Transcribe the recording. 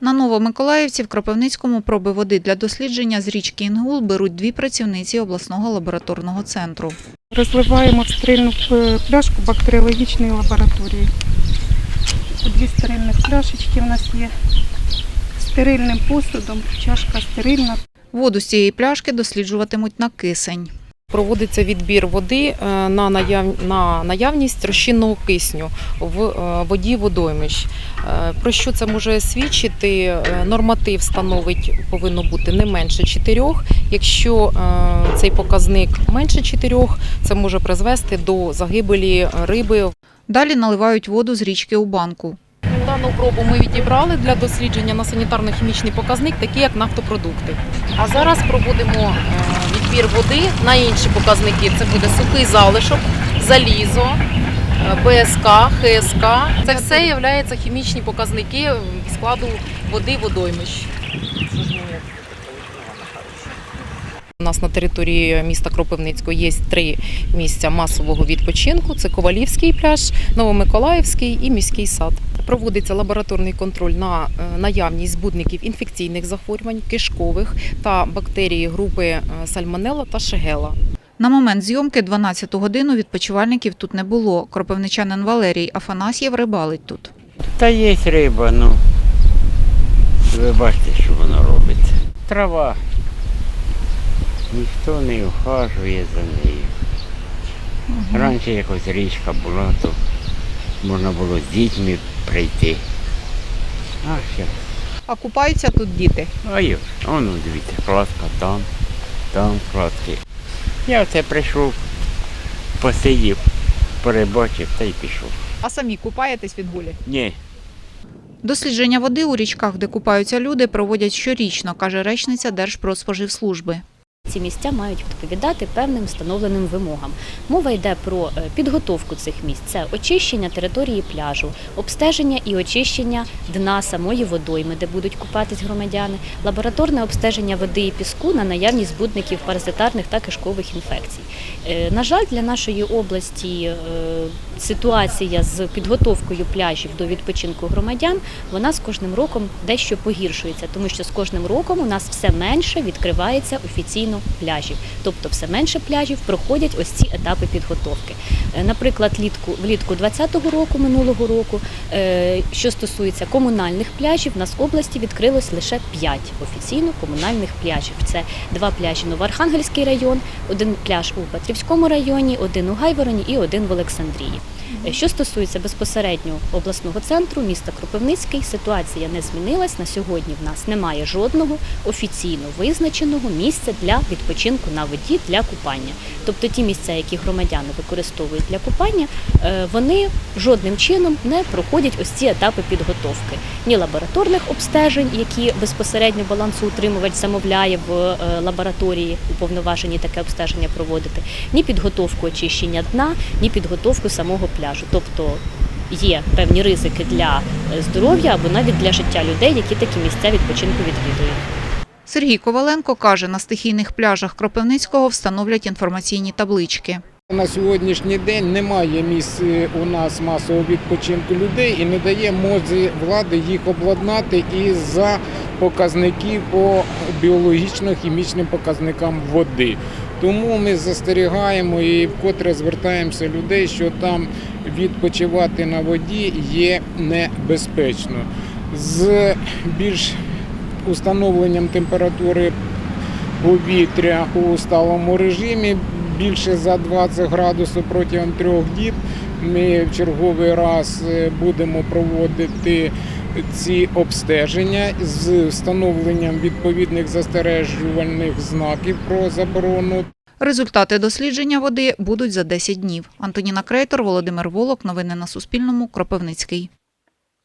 На Новомиколаївці в Кропивницькому проби води для дослідження з річки Інгул беруть дві працівниці обласного лабораторного центру. Розливаємо в стерильну е, пляшку бактеріологічної лабораторії. Дві стерильних пляшечки в нас є. Стерильним посудом, чашка стерильна. Воду з цієї пляшки досліджуватимуть на кисень. Проводиться відбір води е, на, наяв... на наявність розчинного кисню в е, воді водоймищ. Е, Про що це може свідчити? Норматив становить повинно бути не менше 4. Якщо цей показник менше 4, це може призвести до загибелі риби. Далі наливають воду з річки у банку. Дану пробу ми відібрали для дослідження на санітарно-хімічний показник, такий як нафтопродукти. А зараз проводимо відбір води на інші показники. Це буде сухий залишок, залізо, е, БСК, ХСК. Це все є хімічні показники складу води водоймищ. У нас на території міста Кропивницького є три місця масового відпочинку: це Ковалівський пляж, Новомиколаївський і міський сад. Проводиться лабораторний контроль на е, наявність збудників інфекційних захворювань, кишкових та бактерії групи е, сальмонелла та шегела. На момент зйомки 12 годину відпочивальників тут не було. Кропивничанин Валерій Афанасьєв рибалить тут. Та є риба, ну. Ви бачите, що воно робить. Трава. Ніхто не ухажує за нею. Раніше якось річка була, то можна було з дітьми прийти. А зараз. А купаються тут діти. А й, воно дивіться, кладка там, там кладки. Я оце прийшов, посидів, перебачив та й пішов. А самі купаєтесь від гулі? Ні, Дослідження води у річках, де купаються люди, проводять щорічно, каже речниця Держпродспоживслужби. Ці місця мають відповідати певним встановленим вимогам. Мова йде про е, підготовку цих місць. Це очищення території пляжу, обстеження і очищення дна самої водойми, де будуть купатись громадяни, лабораторне обстеження води і піску на наявність збудників паразитарних та кишкових інфекцій. Е, На жаль, для нашої області е, ситуація з підготовкою пляжів до відпочинку громадян вона з кожним роком дещо погіршується, тому що з кожним роком у нас все менше відкривається офіційно пляжів. Тобто все менше пляжів проходять ось ці етапи підготовки. Е, Наприклад, літку влітку 2020 року, минулого року, е, що стосується комунальних пляжів, в нас в області відкрилось лише 5 офіційно комунальних пляжів. Це два пляжі Новоархангельський район, один пляж у Петрівському районі, один у Гайвороні і один в Олександрії. Е, Що стосується безпосередньо обласного центру міста Кропивницький, ситуація не змінилась. На сьогодні в нас немає жодного офіційно визначеного місця для відпочинку на воді для купання. Тобто ті місця, які громадяни використовують для купання, е, вони жодним чином не проходять ось ці етапи підготовки. Ні лабораторних обстежень, які безпосередньо балансоутримувач замовляє в е, лабораторії, уповноважені таке обстеження проводити, ні підготовку очищення дна, ні підготовку самого пляжу. Тобто є певні ризики для е, здоров'я або навіть для життя людей, які такі місця відпочинку відвідують. Сергій Коваленко каже, на стихійних пляжах Кропивницького встановлять інформаційні таблички. На сьогоднішній день немає місць е, у нас масового відпочинку людей і не дає мозі влади їх обладнати із-за показників по біологічно-хімічним показникам води. Тому ми застерігаємо і вкотре звертаємося людей, що там відпочивати на воді є небезпечно. З більш установленням температури повітря у сталому режимі більше за 20 градусів протягом трьох діб. Ми в черговий раз е, будемо проводити ці обстеження з встановленням відповідних застережувальних знаків про заборону Результати дослідження води будуть за 10 днів. Антоніна Крейтор, Володимир Волок. Новини на Суспільному. Кропивницький.